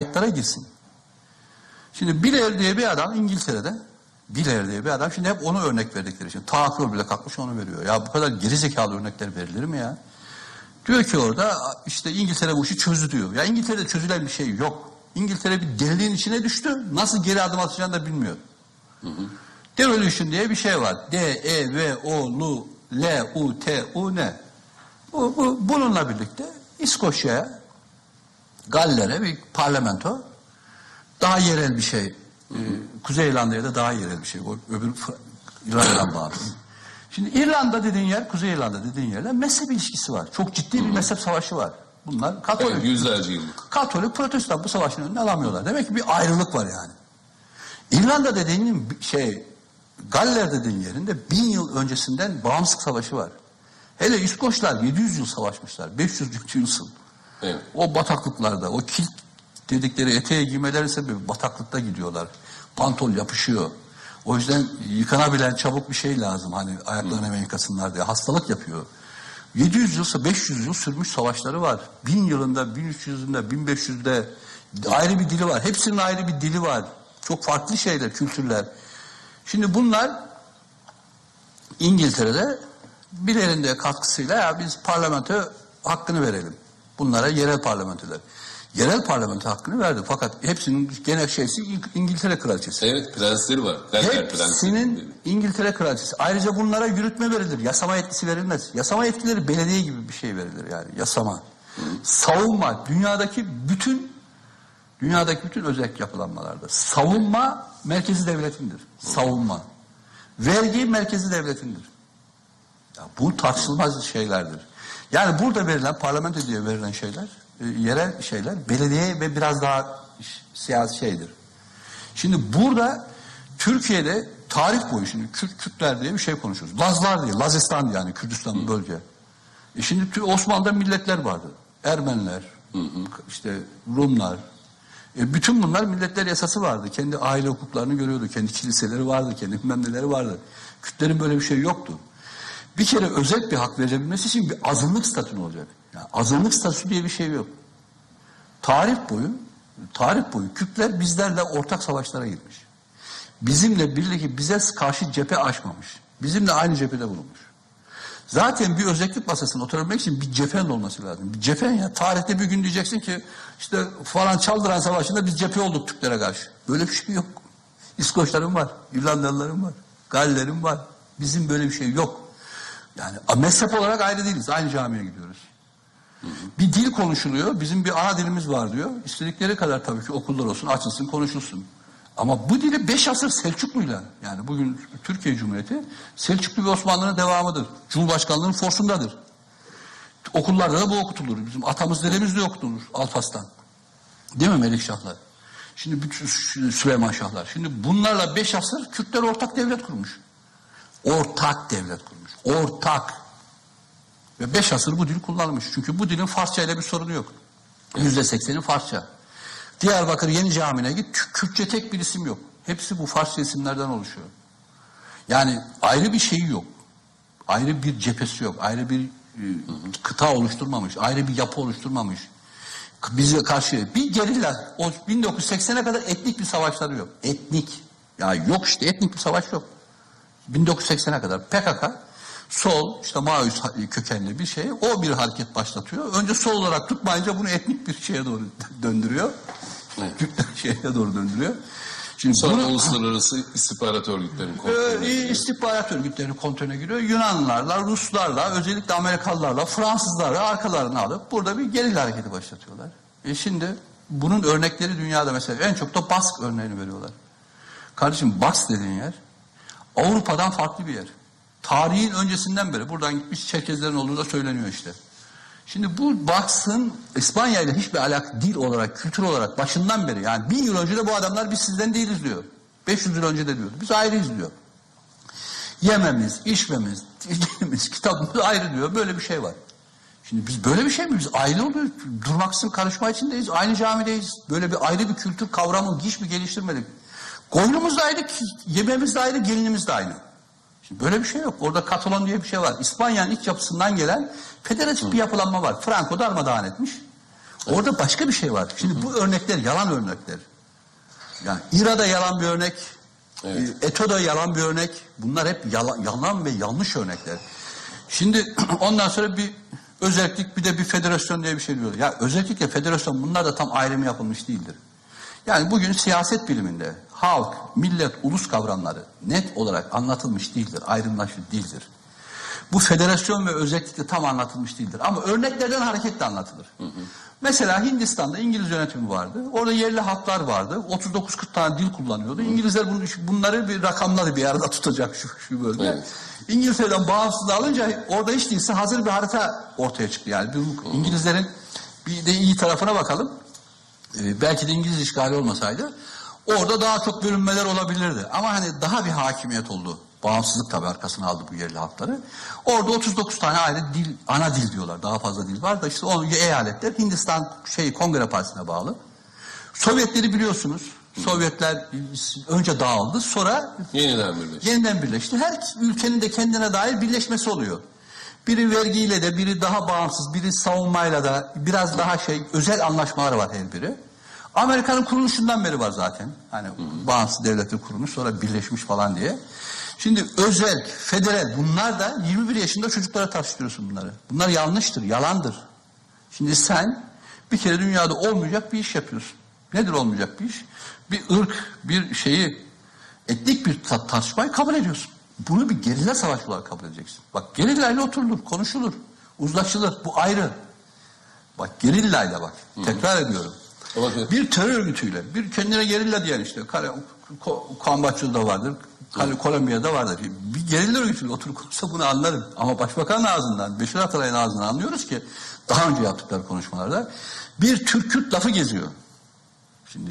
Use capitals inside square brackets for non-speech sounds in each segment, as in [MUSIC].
kayıtlara girsin. Şimdi Blair diye bir adam İngiltere'de Blair diye bir adam şimdi hep onu örnek verdikleri için. Taakür bile kalkmış onu veriyor. Ya bu kadar gerizekalı örnekler verilir mi ya? Diyor ki orada işte İngiltere bu işi çözdü diyor. Ya İngiltere'de çözülen bir şey yok. İngiltere bir deliliğin içine düştü. Nasıl geri adım atacağını da bilmiyor. Devolution diye bir şey var. D, E, V, O, L, L, U, T, U, N. Bu, bu, bununla birlikte İskoçya'ya, Galler'e bir parlamento daha yerel bir şey. Ee, Kuzey İrlanda'ya da daha yerel bir şey. O öbür İrlanda'dan bağımsız. Şimdi İrlanda dediğin yer, Kuzey İrlanda dediğin yerle mezhep ilişkisi var. Çok ciddi bir mezhep savaşı var. Bunlar Katolik. Evet, yüzlerce yıllık. Katolik, Protestan bu savaşın önüne alamıyorlar. Demek ki bir ayrılık var yani. İrlanda dediğinin şey, Galler dediğin yerinde bin yıl öncesinden bağımsızlık savaşı var. Hele İskoçlar 700 yıl savaşmışlar. 500 yıl. Evet. O bataklıklarda, o kilt dedikleri eteğe giymeleri sebebi bataklıkta gidiyorlar. Pantol yapışıyor. O yüzden yıkanabilen çabuk bir şey lazım. Hani ayaklarını hemen yıkasınlar diye. Hastalık yapıyor. 700 yılsa 500 yıl sürmüş savaşları var. 1000 yılında, 1300'ünde, 1500'de ayrı bir dili var. Hepsinin ayrı bir dili var. Çok farklı şeyler, kültürler. Şimdi bunlar İngiltere'de birilerinde katkısıyla ya biz parlamento hakkını verelim. Bunlara yerel parlamentolar. Yerel parlamento hakkını verdi. Fakat hepsinin genel şeysi İng- İngiltere kraliçesi. Evet prensleri var. Prensleri. Hepsinin İngiltere kraliçesi. Ayrıca bunlara yürütme verilir. Yasama yetkisi verilmez. Yasama yetkileri belediye gibi bir şey verilir yani. Yasama. Savunma. Dünyadaki bütün dünyadaki bütün özel yapılanmalarda savunma merkezi devletindir. Savunma. Vergi merkezi devletindir. Ya bu tartışılmaz şeylerdir. Yani burada verilen parlamento diye verilen şeyler, e, yerel şeyler belediye ve biraz daha siyasi şeydir. Şimdi burada Türkiye'de tarih boyu şimdi Kürt, Kürtler diye bir şey konuşuyoruz. Lazlar diye, Lazistan yani Kürdistan bölge. E şimdi Osmanlı'da milletler vardı. Ermeniler, işte Rumlar. E bütün bunlar milletler yasası vardı. Kendi aile hukuklarını görüyordu. Kendi kiliseleri vardı. Kendi bilmem neleri vardı. Kürtlerin böyle bir şey yoktu. Bir kere özel bir hak verilebilmesi için bir azınlık statün olacak. Yani azınlık statüsü diye bir şey yok. Tarih boyu, tarih boyu Kürtler bizlerle ortak savaşlara girmiş. Bizimle birlikte bize karşı cephe açmamış. Bizimle aynı cephede bulunmuş. Zaten bir özellik masasına oturabilmek için bir cephen olması lazım. Bir cephen ya. Tarihte bir gün diyeceksin ki işte falan Çaldıran Savaşı'nda biz cephe olduk Türklere karşı. Böyle bir şey yok. İskoçların var, İrlandalıların var, Galler'in var. Bizim böyle bir şey yok. Yani mezhep olarak ayrı değiliz. Aynı camiye gidiyoruz. Bir dil konuşuluyor. Bizim bir ana dilimiz var diyor. İstedikleri kadar tabii ki okullar olsun, açılsın, konuşulsun. Ama bu dili beş asır Selçuklu'yla yani bugün Türkiye Cumhuriyeti Selçuklu ve Osmanlı'nın devamıdır. Cumhurbaşkanlığının forsundadır. Okullarda da bu okutulur. Bizim atamız dedemiz de okutulur Alparslan. Değil mi Melikşahlar? Şimdi bütün Sü- Süleyman Şahlar. Şimdi bunlarla beş asır Kürtler ortak devlet kurmuş. Ortak devlet kurmuş. Ortak. Ve beş asır bu dil kullanılmış. Çünkü bu dilin Farsça ile bir sorunu yok. Yüzde sekseni Farsça. Diyarbakır Yeni Camii'ne git Kü- Kürtçe tek bir isim yok. Hepsi bu Farsça isimlerden oluşuyor. Yani ayrı bir şeyi yok. Ayrı bir cephesi yok. Ayrı bir e, kıta oluşturmamış. Ayrı bir yapı oluşturmamış. Bize karşı bir gerilla. O 1980'e kadar etnik bir savaşları yok. Etnik. Ya yok işte etnik bir savaş yok. 1980'e kadar PKK sol işte Maoist kökenli bir şey o bir hareket başlatıyor. Önce sol olarak tutmayınca bunu etnik bir şeye doğru [LAUGHS] döndürüyor. [LAUGHS] şeye doğru döndürüyor. Şimdi Sonra bunu- uluslararası istihbarat örgütlerinin ee, kontrolü. istihbarat örgütlerinin kontrolüne giriyor. Yunanlılarla, Ruslarla, özellikle Amerikalılarla, Fransızlarla arkalarına alıp burada bir gerilla hareketi başlatıyorlar. E şimdi bunun örnekleri dünyada mesela en çok da Bask örneğini veriyorlar. Kardeşim Bask dediğin yer Avrupa'dan farklı bir yer. Tarihin öncesinden beri buradan gitmiş Çerkezlerin olduğu da söyleniyor işte. Şimdi bu Bask'ın İspanya ile hiçbir alak dil olarak, kültür olarak başından beri yani bin yıl önce de bu adamlar biz sizden değiliz diyor. 500 yıl önce de diyordu. Biz ayrıyız diyor. Yememiz, içmemiz, dilimiz, [LAUGHS] kitabımız ayrı diyor. Böyle bir şey var. Şimdi biz böyle bir şey mi? Biz aile oluyoruz. Durmaksızın karışma içindeyiz. Aynı camideyiz. Böyle bir ayrı bir kültür kavramı hiç mi geliştirmedik? Koynumuz da ayrı, yemeğimiz de ayrı, gelinimiz de aynı. Şimdi böyle bir şey yok. Orada Katalon diye bir şey var. İspanya'nın iç yapısından gelen federatif bir yapılanma var. Franco darmadağın etmiş. Orada başka bir şey var. Şimdi bu örnekler yalan örnekler. Yani İRA'da yalan bir örnek, Evet. e, ETO'da yalan bir örnek. Bunlar hep yalan, yalan ve yanlış örnekler. Şimdi [CLEARS THROAT] ondan sonra bir özellik bir de bir federasyon diye bir şey diyor. Ya özellikle federasyon bunlar da tam ayrımı yapılmış değildir. Yani bugün siyaset biliminde halk, millet, ulus kavramları net olarak anlatılmış değildir, ayrımlaşmış değildir. Bu federasyon ve özellikle tam anlatılmış değildir. Ama örneklerden hareketle anlatılır. Mesela Hindistan'da İngiliz yönetimi vardı. Orada yerli halklar vardı. 39-40 tane dil kullanıyordu. İngilizler bunu, bunları bir rakamları bir arada tutacak şu, şu bölge. Evet. İngiltere'den bağımsız alınca orada hiç değilse hazır bir harita ortaya çıktı. Yani bir, İngilizlerin bir de iyi tarafına bakalım. Ee, belki de İngiliz işgali olmasaydı orada daha çok bölünmeler olabilirdi. Ama hani daha bir hakimiyet oldu. Bağımsızlık tabii arkasına aldı bu yerli halkları. Orada 39 tane ayrı dil, ana dil diyorlar. Daha fazla dil var da işte o eyaletler Hindistan şey Kongre Partisi'ne bağlı. Sovyetleri biliyorsunuz. Sovyetler önce dağıldı. Sonra Yeniden birleşti. yeniden birleşti. Her ülkenin de kendine dair birleşmesi oluyor. Biri vergiyle de, biri daha bağımsız, biri savunmayla da, biraz daha şey, özel anlaşmaları var her biri. Amerika'nın kuruluşundan beri var zaten. Hani bağımsız devletin kurulmuş, sonra birleşmiş falan diye. Şimdi özel, federal bunlar da 21 yaşında çocuklara tartıştırıyorsun bunları. Bunlar yanlıştır, yalandır. Şimdi sen bir kere dünyada olmayacak bir iş yapıyorsun. Nedir olmayacak bir iş? Bir ırk, bir şeyi, etnik bir ta- tartışmayı kabul ediyorsun. Bunu bir gerilla savaşı olarak kabul edeceksin. Bak gerillayla oturulur, konuşulur, uzlaşılır. Bu ayrı. Bak gerillayla bak. Tekrar ediyorum. Ama- Bir terör örgütüyle, bir kendine gerilla diyen işte, Ko- Kamboçya'da vardır, Kale, Kolombiya'da vardır. Bir gerilla örgütüyle oturup konuşsa bunu anlarım. Ama başbakanın ağzından, Beşir Atalay'ın ağzından anlıyoruz ki, daha önce yaptıkları konuşmalarda, bir Türk-Kürt lafı geziyor. Şimdi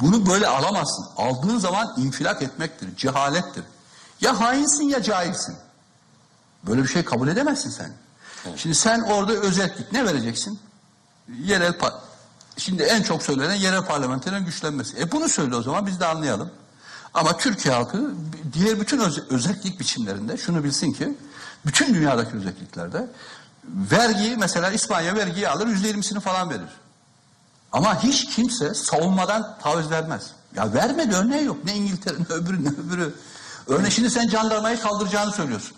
bunu böyle alamazsın. Aldığın zaman infilak etmektir, cehalettir. Ya hainsin ya cahilsin. Böyle bir şey kabul edemezsin sen. Şimdi sen orada özellik ne vereceksin? Yerel par Şimdi en çok söylenen yerel parlamenterin güçlenmesi. E bunu söyle o zaman biz de anlayalım. Ama Türkiye halkı diğer bütün öze- özellik biçimlerinde şunu bilsin ki bütün dünyadaki özelliklerde vergiyi mesela İspanya vergiyi alır yüzde yirmisini falan verir. Ama hiç kimse savunmadan taviz vermez. Ya vermedi örneği yok. Ne İngiltere ne öbürü ne öbürü. Örneğin şimdi sen jandarmayı kaldıracağını söylüyorsun.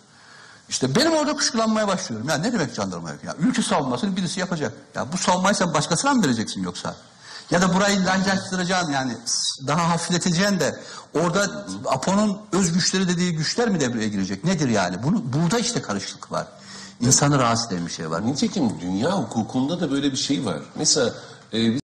İşte benim orada kuşkulanmaya başlıyorum. Ya ne demek jandarma yok? Ya ülke savunmasını birisi yapacak. Ya bu savunmayı sen başkasına mı vereceksin yoksa? Ya da burayı lancashtıracaksın yani daha hafifleteceksin de orada Apo'nun öz güçleri dediği güçler mi devreye girecek? Nedir yani? Bunu, burada işte karışıklık var. İnsanı rahatsız eden bir şey var. Nitekim dünya hukukunda da böyle bir şey var. Mesela e,